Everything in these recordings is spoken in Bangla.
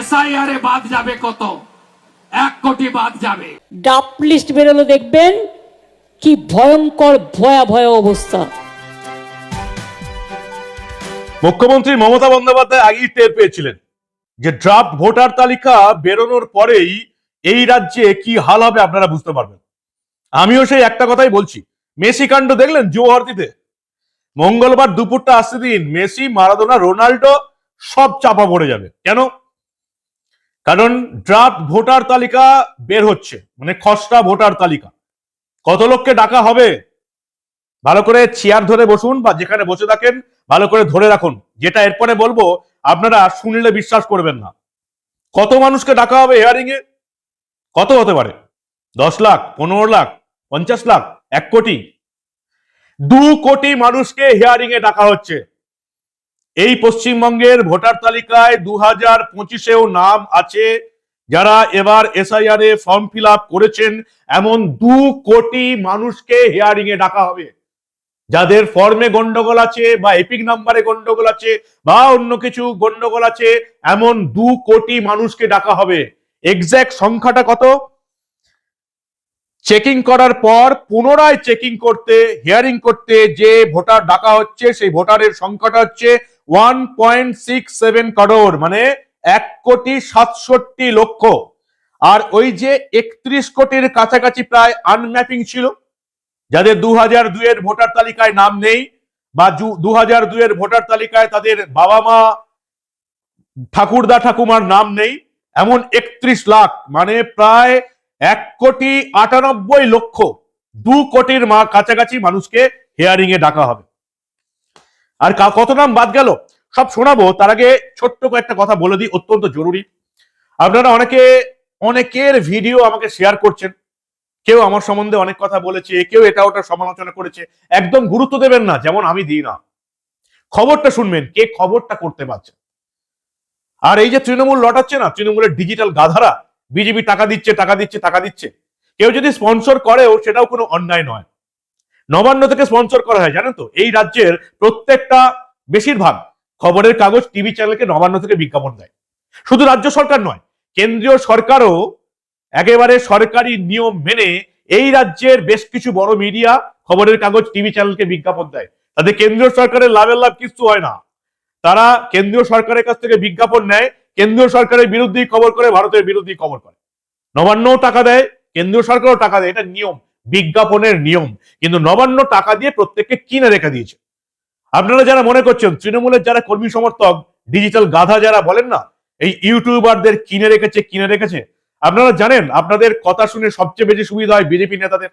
এসআইআর এ বাদ যাবে কত? এক কোটি বাদ যাবে। ডাপ লিস্ট বেরোলো দেখবেন? কি ভয়ঙ্কর ভয়াবহ অবস্থা। মুখ্যমন্ত্রী মমতা বন্দ্যোপাধ্যায় আগেই টের পেয়েছিলেন যে ড্রাফট ভোটার তালিকা বেরোনোর পরেই এই রাজ্যে কি হাল হবে আপনারা বুঝতে পারবেন। আমিও সেই একটা কথাই বলছি। মেসি কাণ্ড দেখলেন যুবভারতীতে মঙ্গলবার দুপুরটা আসতে দিন মেসি মারাদোনা রোনাল্ডো সব চাপা পড়ে যাবে। কেন? কারণ ড্রাফট ভোটার তালিকা বের হচ্ছে মানে খসড়া ভোটার তালিকা। কত লোককে ডাকা হবে? ভালো করে চেয়ার ধরে বসুন বা যেখানে বসে থাকেন, ভালো করে ধরে রাখুন। যেটা এরপরে বলব, আপনারা শুনলে বিশ্বাস করবেন না। কত মানুষকে ডাকা হবে হিয়ারিং এ? কত হতে পারে? দশ লাখ, পনেরো লাখ, পঞ্চাশ লাখ, এক কোটি। দু কোটি মানুষকে হিয়ারিং এ ডাকা হচ্ছে। এই পশ্চিমবঙ্গের ভোটার তালিকায় দু হাজার পঁচিশেও নাম আছে। যারা এবার এসআইআর এ ফর্ম ফিল করেছেন, এমন দু কোটি মানুষকে হিয়ারিং এ ডাকা হবে। যাদের ফর্মে গন্ডগোল আছে বা এপিক নাম্বারে গন্ডগোল আছে বা অন্য কিছু গন্ডগোল আছে, এমন দু কোটি মানুষকে ডাকা হবে। এক্সাক্ট সংখ্যাটা কত? চেকিং করার পর পুনরায় চেকিং করতে হিয়ারিং করতে যে ভোটার ডাকা হচ্ছে, সেই ভোটারের সংখ্যাটা হচ্ছে one point six seven crore মানে এক কোটি সাতষট্টি লক্ষ। আর ওই যে একত্রিশ কোটির কাছাকাছি প্রায় আনম্যাপিং ছিল, যাদের দু হাজার দুইয়ের ভোটার তালিকায় নাম নেই বা দু হাজার দুইয়ের ভোটার তালিকায় তাদের বাবা মা ঠাকুরদা ঠাকুমার নাম নেই, এমন একত্রিশ লাখ মানে প্রায় এক কোটি আটানব্বই লক্ষ, দু কোটির মা কাছাকাছি মানুষকে হিয়ারিং এ ডাকা হবে। আর কত নাম বাদ গেল? সব শোনাবো। তার আগে ছোট্ট কয়েকটা কথা বলে দিই, অত্যন্ত জরুরি। আপনারা অনেকে, অনেকের ভিডিও আমাকে শেয়ার করছেন। কেউ আমার সম্বন্ধে অনেক কথা বলেছে, কেউ এটা ওটা সমালোচনা করেছে। একদম গুরুত্ব দেবেন না, যেমন আমি দিই না। খবরটা শুনবেন, কে খবরটা করতে পারছে। আর এই যে তৃণমূল লটাচ্ছে না, তৃণমূলের ডিজিটাল গাধারা, বিজেপি টাকা দিচ্ছে টাকা দিচ্ছে টাকা দিচ্ছে। কেউ যদি স্পন্সর করেও, সেটাও কোনো অন্যায় নয়। নবান্ন থেকে স্পন্সর করা হয়, জানেন তো? এই রাজ্যের প্রত্যেকটা বেশিরভাগ খবরের কাগজ টিভি চ্যানেলকে নবান্ন থেকে বিজ্ঞাপন দেয়। শুধু রাজ্য সরকার নয়, কেন্দ্রীয় সরকারও একেবারে সরকারি নিয়ম মেনে এই রাজ্যের বেশ কিছু বড় মিডিয়া খবরের কাগজ টিভি চ্যানেলকে বিজ্ঞাপন দেয়। তাদের কেন্দ্রীয় সরকারের লাভের লাভ কিছু হয় না। তারা কেন্দ্রীয় সরকারের কাছ থেকে বিজ্ঞাপন নেয়, কেন্দ্রীয় সরকারের বিরুদ্ধেই খবর করে, ভারতের বিরুদ্ধেই খবর করে। নবান্নও টাকা দেয়, কেন্দ্রীয় সরকারও টাকা দেয়, এটা নিয়ম। বিজ্ঞাপনের নিয়ম, কিন্তু নবান্ন টাকা দিয়ে প্রত্যেককে কিনে রেখে দিয়েছে। আপনারা যারা মনে করছেন, তৃণমূলের যারা কর্মী সমর্থক ডিজিটাল গাধা যারা বলেন না, এই ইউটিউবারদের কিনে রেখেছে কিনে রেখেছে, আপনারা জানেন, আপনাদের কথা শুনে সবচেয়ে বেশি সুবিধা হয় বিজেপি নেতাদের।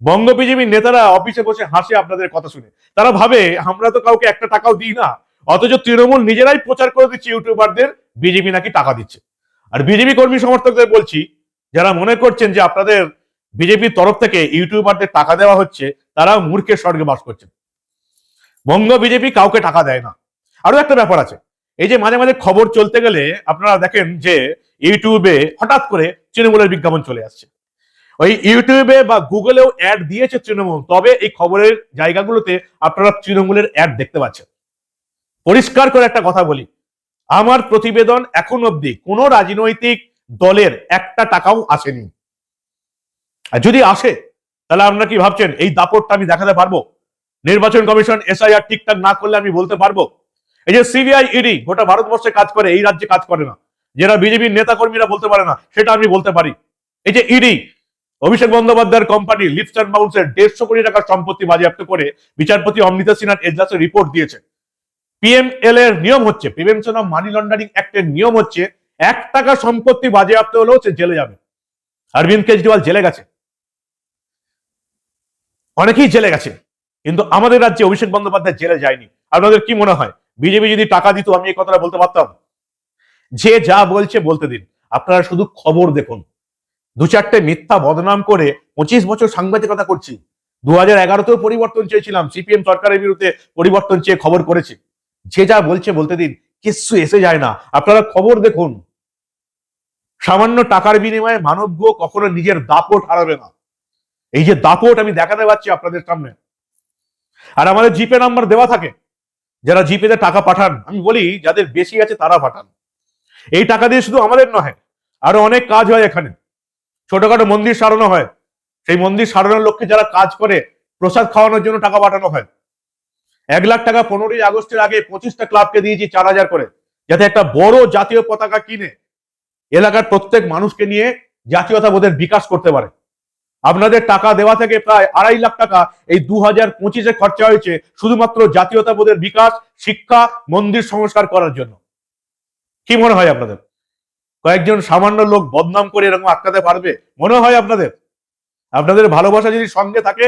বঙ্গ বিজেপির নেতারা অফিসে বসে হাসে আপনাদের কথা শুনে। তারা ভাবে, আমরা তো কাউকে একটা টাকাও দিই না। অথচ তৃণমূল নিজেরাই প্রচার করে দিচ্ছে ইউটিউবারদের বিজেপি নাকি টাকা দিচ্ছে। আর বিজেপি কর্মী সমর্থকদের বলছি, যারা মনে করছেন যে আপনাদের বিজেপির তরফ থেকে ইউটিউবারদের টাকা দেওয়া হচ্ছে, তারা মূর্খের স্বর্গে বাস করছেন। বঙ্গ বিজেপি কাউকে টাকা দেয় না। আরও একটা ব্যাপার আছে। এই যে মাঝে মাঝে খবর চলতে গেলে আপনারা দেখেন যে ইউটিউবে হঠাৎ করে তৃণমূলের বিজ্ঞাপন চলে আসছে। ওই ইউটিউবে বা গুগলেও অ্যাড দিয়েছে তৃণমূল, তবে এই খবরের জায়গাগুলোতে আপনারা তৃণমূলের অ্যাড দেখতে পাচ্ছেন। পরিষ্কার করে একটা কথা বলি। আমার প্রতিবেদন এখন অবধি কোনো রাজনৈতিক দলের একটা টাকাও আসেনি। আর যদি আসে, তাহলে আপনারা কি ভাবছেন, এই দাপটটা আমি দেখাতে পারব? নির্বাচন কমিশন এসআইআর ঠিকঠাক না করলে আমি বলতে পারব? এই যে সিবিআই ইডি গোটা ভারতবর্ষে কাজ করে, এই রাজ্যে কাজ করে না। যারা বিজেপির নেতা কর্মীরা বলতে পারে না, সেটা আমি বলতে পারি। এই যে ইডি অভিষেক বন্দ্যোপাধ্যায়ের কোম্পানি লিফট অ্যান্ড বাউন্সের দেড়শো কোটি টাকার সম্পত্তি বাজেয়াপ্ত করে বিচারপতি অমৃতা সিনহার এজলাসে রিপোর্ট দিয়েছে। পিএমএল এর নিয়ম হচ্ছে প্রিভেনশন অফ মানি লন্ডারিং অ্যাক্টের নিয়ম হচ্ছে, এক টাকা সম্পত্তি বাজেয়াপ্ত হলেও সে জেলে যাবে। অরবিন্দ কেজরিওয়াল জেলে গেছে। অনেকেই জেলে গেছে, কিন্তু আমাদের রাজ্যে অভিষেক বন্দ্যোপাধ্যায় জেলে যায়নি। আপনাদের কি মনে হয়? বিজেপি যদি টাকা দিত, আমি এই কথাটা বলতে পারতাম? যে যা বলছে, বলতে দিন। আপনারা শুধু খবর দেখুন। দু চারটে মিথ্যা বদনাম করে পঁচিশ বছর সাংবাদিকতা করছি। দু হাজার এগারোতেও পরিবর্তন চেয়েছিলাম, সিপিএম সরকারের বিরুদ্ধে পরিবর্তন চেয়ে খবর করেছি। যে যা বলছে, বলতে দিন। কিচ্ছু এসে যায় না। আপনারা খবর দেখুন। সামান্য টাকার বিনিময়ে মানব্য কখনো নিজের দাপট হারাবে না। এই যে দাপট আমি দেখাতে পাচ্ছি আপনাদের সামনে। আর আমাদের জিপে নাম্বার দেওয়া থাকে। যারা জিপেতে টাকা পাঠান, আমি বলি যাদের বেশি আছে তারা পাঠান। এই টাকা দিয়ে শুধু আমাদের নয়, আরও অনেক কাজ হয় এখানে। ছোটখাটো মন্দির সারানো হয়। সেই মন্দির সারানোর লক্ষ্যে যারা কাজ করে, প্রসাদ খাওয়ানোর জন্য টাকা পাঠানো হয়। এক লাখ টাকা পনেরোই আগস্টের আগে পঁচিশটা ক্লাবকে দিয়েছি চার হাজার করে, যাতে একটা বড় জাতীয় পতাকা কিনে এলাকার প্রত্যেক মানুষকে নিয়ে জাতীয়তাবোধের বিকাশ করতে পারে। আপনাদের টাকা দেওয়া থেকে প্রায় আড়াই লাখ টাকা এই দু হাজার পঁচিশে খরচা হয়েছে শুধুমাত্র জাতীয়তাবোধের বিকাশ, শিক্ষা, মন্দির সংস্কার করার জন্য। কি মনে হয় আপনাদের? কয়েকজন সামান্য লোক বদনাম করে এরকম আটকাতে পারবে? মনে হয় আপনাদের? আপনাদের ভালোবাসা যদি সঙ্গে থাকে,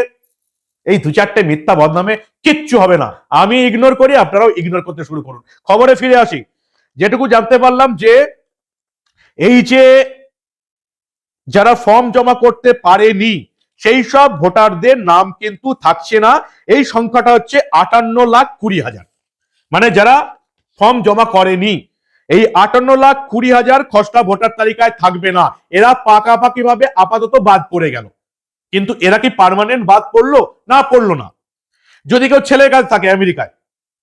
এই দু চারটে মিথ্যা বদনামে কিচ্ছু হবে না। আমি ইগনোর করি, আপনারাও ইগনোর করতে শুরু করুন। খবরে ফিরে আসি। যেটুকু জানতে পারলাম যে, এই যে যারা ফর্ম জমা করতে পারেনি, সেই সব ভোটারদের নাম কিন্তু থাকছে না। এই সংখ্যাটা হচ্ছে আটান্ন লাখ কুড়ি হাজার। মানে যারা ফর্ম জমা করেনি, এই আটান্ন লাখ কুড়ি হাজার খসড়া ভোটার তালিকায় থাকবে না। এরা পাকাপাকি ভাবে আপাতত বাদ পড়ে গেল। কিন্তু এরা কি পার্মানেন্ট বাদ পড়ল? না পড়ল না। যদি কেউ ছেলের কাছে থাকে আমেরিকায়,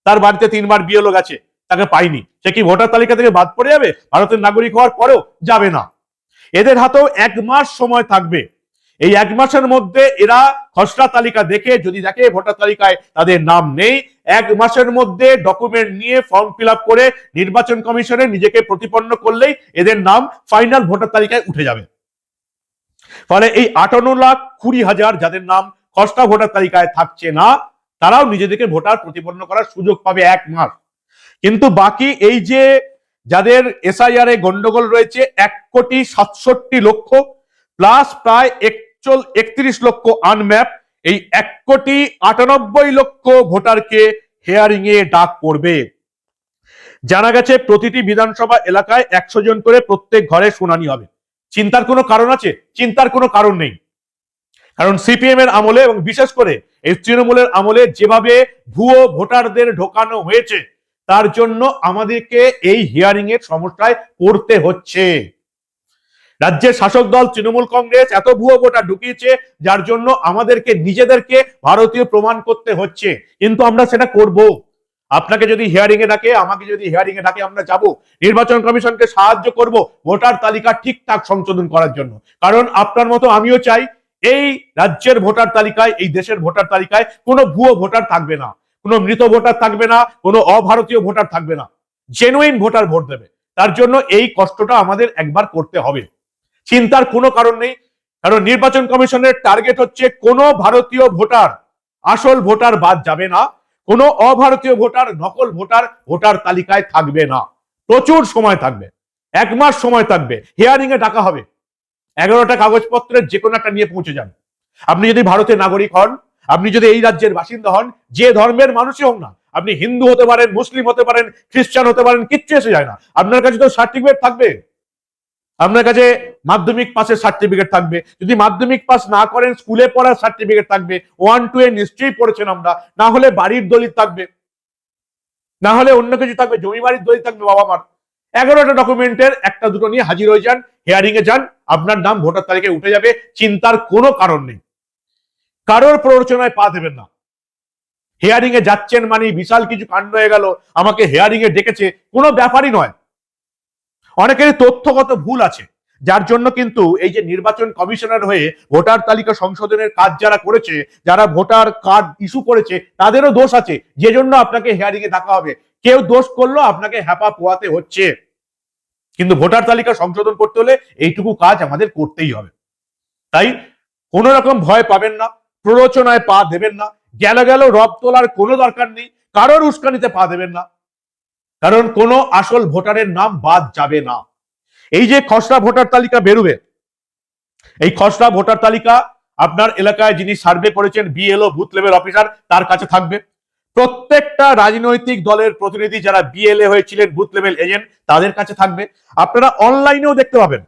তার বাড়িতে তিনবার বিয়ে লোক আছে, তাকে পাইনি। সে কি ভোটার তালিকা থেকে বাদ পড়ে যাবে? ভারতের নাগরিক হওয়ার পরেও যাবে না। এদের হাতেও এক মাস সময় থাকবে। এই এক মাসের মধ্যে এরা খসড়া তালিকা দেখে, যদি দেখে ভোটার তালিকায় তাদের নাম নেই, এক মাসের মধ্যে ডকুমেন্ট নিয়ে ফর্ম ফিল করে নির্বাচন কমিশনে নিজেকে প্রতিপন্ন করলেই এদের নাম ফাইনাল ভোটার তালিকায় উঠে যাবে। ফলে এই আটান্ন লাখ কুড়ি হাজার যাদের নাম খসড়া ভোটার তালিকায় থাকছে না, তারাও নিজেদেরকে ভোটার প্রতিপন্ন করার সুযোগ পাবে এক মাস। কিন্তু বাকি এই যে যাদের এসআইআর এ গন্ডগোল রয়েছে এক কোটি সাতষট্টি লক্ষ প্লাস প্রায় একচল একত্রিশ লক্ষ আনম্যাপ এই এক কোটি আটানব্বই লক্ষ ভোটারকে হেয়ারিং এ ডাক পড়বে। জানা গেছে প্রতিটি বিধানসভা এলাকায় একশো জন করে প্রত্যেক ঘরে শুনানি হবে। চিন্তার কোনো কারণ আছে? চিন্তার কোনো কারণ নেই। কারণ সিপিএম এর আমলে এবং বিশেষ করে এই তৃণমূলের আমলে যেভাবে ভুয়ো ভোটারদের ঢোকানো হয়েছে তার জন্য আমাদেরকে এই হিয়ারিং এর সমস্যায় পড়তে হচ্ছে। রাজ্যের শাসক দল তৃণমূল কংগ্রেস এত ভুয়ো ভোটার ঢুকিয়েছে, যার জন্য আমাদেরকে, নিজেদেরকে ভারতীয় প্রমাণ করতে হচ্ছে। কিন্তু আমরা সেটা করব। আপনাকে যদি হিয়ারিং এ ডাকে, আমাকে যদি হিয়ারিং এ ডাকে, আমরা যাব। নির্বাচন কমিশনকে সাহায্য করব ভোটার তালিকা ঠিকঠাক সংশোধন করার জন্য। কারণ আপনার মতো আমিও চাই, এই রাজ্যের ভোটার তালিকায়, এই দেশের ভোটার তালিকায় কোনো ভুয়ো ভোটার থাকবে না। কোনো মৃত ভোটার থাকবে না, কোনো অভারতীয় ভোটার থাকবে না। জেনুইন ভোটার ভোট দেবে। তার জন্য এই কষ্টটা আমাদের একবার করতে হবে। চিন্তার কোনো কারণ নেই। কারণ নির্বাচন কমিশনের টার্গেট হচ্ছে কোনো ভারতীয় ভোটার, আসল ভোটার বাদ যাবে না। কোনো অভারতীয় ভোটার, নকল ভোটার ভোটার তালিকায় থাকবে না। প্রচুর সময় থাকবে। এক মাস সময় থাকবে। হিয়ারিং এ ডাকা হবে। এগারোটা কাগজপত্রের যে কোনো একটা নিয়ে পৌঁছে যান। আপনি যদি ভারতের নাগরিক হন আপনি যদি এই রাজ্যের বাসিন্দা হন, যে ধর্মের মানুষই হোক না, আপনি হিন্দু হতে পারেন, মুসলিম হতে পারেন, খ্রিস্টান হতে পারেন, কিচ্ছু এসে যায় না। আপনার কাছে তো সার্টিফিকেট থাকবে। আপনার কাছে মাধ্যমিক পাসের সার্টিফিকেট থাকবে। যদি মাধ্যমিক পাস না করেন, স্কুলে পড়ার সার্টিফিকেট থাকবে। ওয়ান টু এ নিশ্চয়ই পড়েছেন আমরা। না হলে বাড়ির দলিত থাকবে। না হলে অন্য কিছু থাকবে। জমি বাড়ির দলিত থাকবে বাবা মার। এগারোটা ডকুমেন্টের একটা দুটো নিয়ে হাজির হয়ে যান হেয়ারিং এ যান। আপনার নাম ভোটার তালিকায় উঠে যাবে। চিন্তার কোনো কারণ নেই। কারোর প্ররোচনায় পা দেবেন না। হেয়ারিং এ যাচ্ছেন মানে বিশাল কিছু কাণ্ড হয়ে গেল, আমাকে হেয়ারিং এ ডেকেছে, কোনো ব্যাপারই নয়। অনেকের তথ্যগত ভুল আছে, যার জন্য কিন্তু এই যে নির্বাচন কমিশনার হয়ে ভোটার তালিকা সংশোধনের কাজ যারা করেছে, যারা ভোটার কার্ড ইস্যু করেছে, তাদেরও দোষ আছে। যে জন্য আপনাকে হেয়ারিং এ ডাকা হবে। কেউ দোষ করল, আপনাকে হ্যাপা পোয়াতে হচ্ছে। কিন্তু ভোটার তালিকা সংশোধন করতে হলে এইটুকু কাজ আমাদের করতেই হবে। তাই কোন রকম ভয় পাবেন না। প্ররোচনায় পা দেবেন না, গেল গেল রব তোলার কোনো দরকার নেই, কারোর উস্কানিতে পা দেবেন না। কারণ কোনো আসল ভোটারের নাম বাদ যাবে না। এই যে খসড়া ভোটার তালিকা বেরোবে, এই খসড়া ভোটার তালিকা আপনার এলাকায় যিনি সার্ভে করেছেন বিএলও, বুথ লেভেল অফিসার, তার কাছে থাকবে। প্রত্যেকটা রাজনৈতিক দলের প্রতিনিধি যারা বিএলএ হয়েছিলেন, বুথ লেভেল এজেন্ট, তাদের কাছে থাকবে। আপনারা অনলাইনেও দেখতে পাবেন।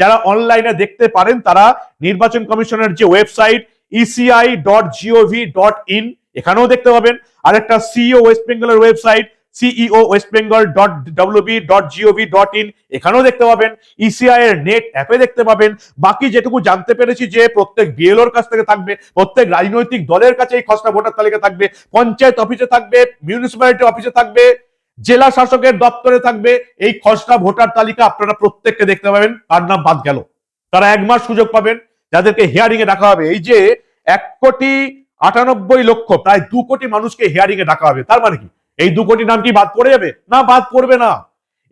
যারা অনলাইনে দেখতে পারেন, তারা নির্বাচন কমিশনের যে website ECI dot GOV dot in এখানেও দেখতে পাবেন। আর একটা সিইও ওয়েস্ট বেঙ্গলের website CEO West Bengal dot WB dot GOV dot in এখানেও দেখতে পাবেন। ইসিআই এর নেট অ্যাপে দেখতে পাবেন। বাকি যেটুকু জানতে পেরেছি যে প্রত্যেক বিএলওর কাছ থেকে থাকবে, প্রত্যেক রাজনৈতিক দলের কাছে এই খসড়া ভোটার তালিকা থাকবে, পঞ্চায়েত অফিসে থাকবে মিউনিসিপ্যালিটি অফিসে থাকবে, জেলা শাসকের দপ্তরে থাকবে, এই খসড়া ভোটার তালিকা আপনারা প্রত্যেককে দেখতে পাবেন। কার নাম বাদ গেল। তারা এক মাস সুযোগ পাবেন। যাদেরকে হিয়ারিং এ ডাকা হবে, এই যে এক কোটি আটানব্বই লক্ষ, প্রায় দু কোটি মানুষকে হিয়ারিং এ ডাকা হবে, তার মানে কি? এই দু কোটি নাম কি বাদ পড়ে যাবে? না, বাদ পড়বে না।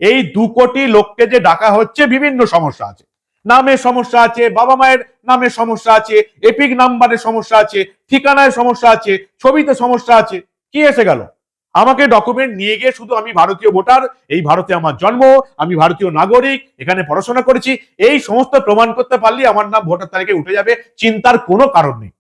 এই দু কোটি লোককে যে ডাকা হচ্ছে, বিভিন্ন সমস্যা আছে। নামের সমস্যা আছে, বাবা মায়ের নামের সমস্যা আছে, এপিক নাম্বারের সমস্যা আছে, ঠিকানায় সমস্যা আছে, ছবিতে সমস্যা আছে, কি এসে গেল? আমাকে ডকুমেন্ট নিয়ে গিয়ে শুধু আমি ভারতীয় ভোটার, এই ভারতে আমার জন্ম, আমি ভারতীয় নাগরিক, এখানে পড়াশোনা করেছি, এই সমস্ত প্রমাণ করতে পারলে আমার নাম ভোটার তালিকায় উঠে যাবে, চিন্তার কোনো কারণ নেই।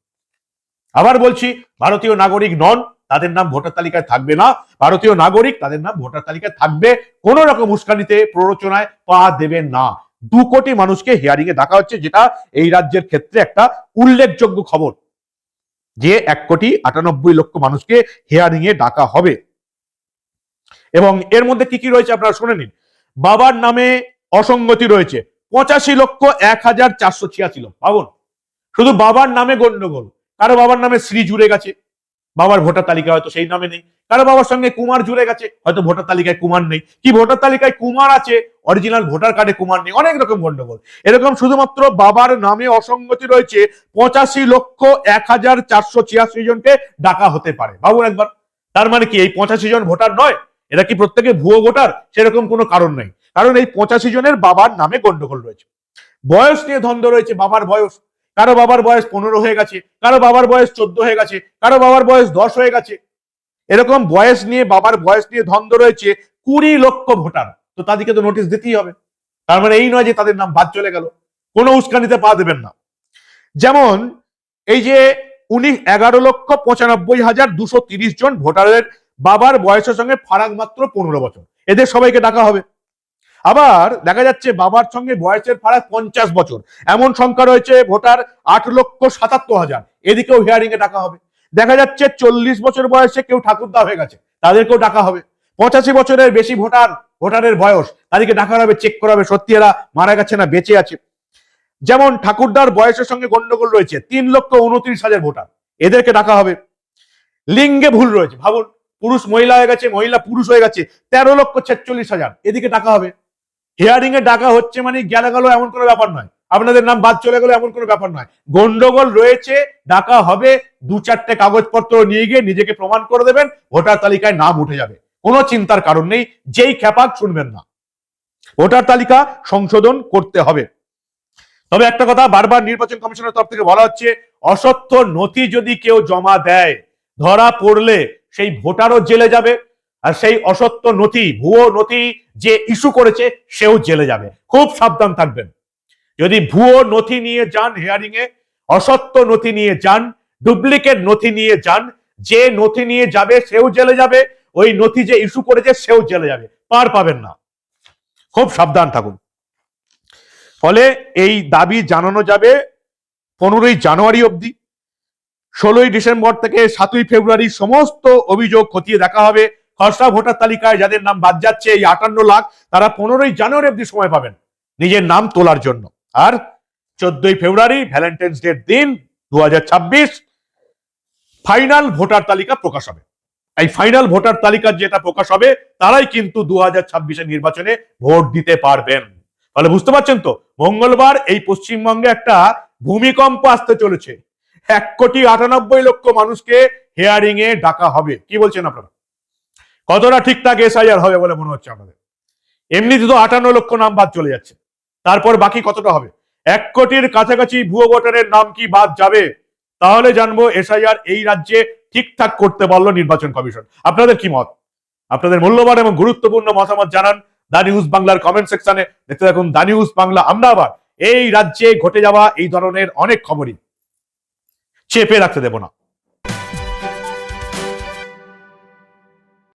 আবার বলছি, ভারতীয় নাগরিক নন, তাদের নাম ভোটার তালিকায় থাকবে না। ভারতীয় নাগরিক, তাদের নাম ভোটার তালিকায় থাকবে। কোন রকম উস্কানিতে, প্ররোচনায় পা দেবে না। দু কোটি মানুষকে হিয়ারিং এ ডাকা হচ্ছে, যেটা এই রাজ্যের ক্ষেত্রে একটা উল্লেখযোগ্য খবর। যে এক কোটি আটানব্বই লক্ষ মানুষকে হিয়ারিং এ ডাকা হবে। এবং এর মধ্যে কি কি রয়েছে আপনারা শুনে নিন। বাবার নামে অসঙ্গতি রয়েছে। পঁচাশি লক্ষ এক হাজার চারশো ছিয়াশি লোক। ভাবুন শুধু বাবার নামে গন্ডগোল। কারও বাবার নামে শ্রী জুড়ে গেছে। বাবার ভোটার তালিকা হয়তো সেই নামে নেই। কারও বাবার সঙ্গে কুমার জুড়ে গেছে। হয়তো ভোটার তালিকায় কুমার নেই। কি ভোটার তালিকায় কুমার আছে অরিজিনাল ভোটার কার্ডে কুমার নেই, অনেক রকম গন্ডগোল। এরকম শুধুমাত্র বাবার নামে অসঙ্গতি রয়েছে, পঁচাশি লক্ষ এক হাজার চারশো ছিয়াশি জনকে ডাকা হতে পারে। ভাবুন একবার, তার মানে কি এই পঁচাশি জন ভোটার নয়? এরা কি প্রত্যেকে ভুয়ো ভোটার? সেরকম কোনো কারণ নেই। কারণ এই পঁচাশি জনের বাবার নামে গন্ডগোল রয়েছে। বয়স নিয়ে দ্বন্দ্ব রয়েছে বাবার বয়স। কারও বাবার বয়স পনেরো হয়ে গেছে, কারও বাবার বয়স চোদ্দ হয়ে গেছে, কারও বাবার বয়স দশ হয়ে গেছে। এরকম বয়স নিয়ে, বাবার বয়স নিয়ে দ্বন্দ্ব রয়েছে কুড়ি লক্ষ ভোটার। তো তাদেরকে তো নোটিশ দিতেই হবে। তার মানে এই নয় যে তাদের নাম বাদ চলে গেল। কোনো উস্কানিতে পা দেবেন না। যেমন এই যে উনি এগারো লক্ষ পঁচানব্বই হাজার দুশো তিরিশ জন ভোটারের বাবার বয়সের সঙ্গে ফারাক মাত্র পনেরো বছর। এদের সবাইকে ডাকা হবে। আবার দেখা যাচ্ছে বাবার সঙ্গে বয়সের ফারাক পঞ্চাশ বছর। এমন সংখ্যা রয়েছে ভোটার আট লক্ষ সাতাত্তর হাজার। এদিকেও হিয়ারিং এ ডাকা হবে। দেখা যাচ্ছে চল্লিশ বছর বয়সে কেউ ঠাকুরদা হয়ে গেছে। তাদেরকেও ডাকা হবে। পঁচাশি বছরের বেশি ভোটার, ভোটারের বয়স। তাদেরকে ডাকা হবে চেক করা হবে, সত্যি এরা মারা গেছে না বেঁচে আছে। যেমন ঠাকুরদার বয়সের সঙ্গে গন্ডগোল রয়েছে, তিন লক্ষ উনত্রিশ হাজার ভোটার। এদেরকে ডাকা হবে। লিঙ্গে ভুল রয়েছে, ভাবুন, পুরুষ মহিলা হয়ে গেছে, মহিলা পুরুষ হয়ে গেছে, তেরো লক্ষ ছেচল্লিশ হাজার। এদিকে ডাকা হবে। হিয়ারিং এ ডাকা হচ্ছে মানে গেলে গেল এমন কোনো ব্যাপার নয়। আপনাদের নাম বাদ চলে গেল এমন কোনো ব্যাপার নয়। গন্ডগোল রয়েছে, ডাকা হবে, দু চারটে কাগজপত্র নিয়ে গিয়ে নিজেকে প্রমাণ করে দেবেন, ভোটার তালিকায় নাম উঠে যাবে। কোনো চিন্তার কারণ নেই, যেই খেপাক শুনবেন না। ভোটার তালিকা সংশোধন করতে হবে। তবে একটা কথা বারবার নির্বাচন কমিশনের তরফ থেকে বলা হচ্ছে, অসত্য নথি যদি কেউ জমা দেয়, ধরা পড়লে সেই ভোটারও জেলে যাবে, আর সেই অসত্য নথি, ভুয়ো নথি যে ইস্যু করেছে, সেও জেলে যাবে। খুব সাবধান থাকবেন। যদি ভুয়ো নথি নিয়ে যান হিয়ারিং এ অসত্য নথি নিয়ে যান, ডুপ্লিকেট নথি নিয়ে যান, যে নথি নিয়ে যাবে, সেও জেলে যাবে ওই নথি যে ইস্যু করেছে, সেও জেলে যাবে। পার পাবেন না। খুব সাবধান থাকুন। ফলে এই দাবি জানানো যাবে পনেরোই জানুয়ারি অবধি। ষোলোই ডিসেম্বর থেকে সাতই ফেব্রুয়ারি সমস্ত অভিযোগ খতিয়ে দেখা হবে। খসড়া ভোটার তালিকায় যাদের নাম বাদ যাচ্ছে, এই আটান্ন লাখ, তারা পনেরোই জানুয়ারি অবধি সময় পাবেন নিজের নাম তোলার জন্য। আর চোদ্দই ফেব্রুয়ারি, ভ্যালেন্টাইন্স ডের দিন, দু হাজার ছাব্বিশ, ফাইনাল ভোটার তালিকা প্রকাশ হবে। এই ফাইনাল ভোটার তালিকার যেটা প্রকাশ হবে, তারাই কিন্তু দু হাজার নির্বাচনে ভোট দিতে পারবেন। তাহলে বুঝতে পারছেন তো? মঙ্গলবার এই পশ্চিমবঙ্গে একটা ভূমিকম্প আসতে চলেছে। এক কোটি আটানব্বই লক্ষ মানুষকে হেয়ারিং এ ডাকা হবে। কি বলছেন আপনারা? কতটা ঠিকঠাক এসআইআর হবে বলে মনে হচ্ছে আপনাদের? এমনিতে তো আটান্ন লক্ষ নাম বাদ চলে যাচ্ছে। তারপর বাকি কতটা হবে? এক কোটির কাছাকাছি ভুয়ো ভোটারের নাম কি বাদ যাবে? তাহলে জানব এসআইআর এই রাজ্যে ঠিকঠাক করতে পারল নির্বাচন কমিশন। আপনাদের কি মত? আপনাদের মূল্যবান এবং গুরুত্বপূর্ণ মতামত জানান দা নিউজ বাংলার কমেন্ট সেকশনে দেখতে থাকুন দা নিউজ বাংলা। আমরা আবার এই রাজ্যে ঘটে যাওয়া এই ধরনের অনেক খবরই চেপে রাখতে দেব না।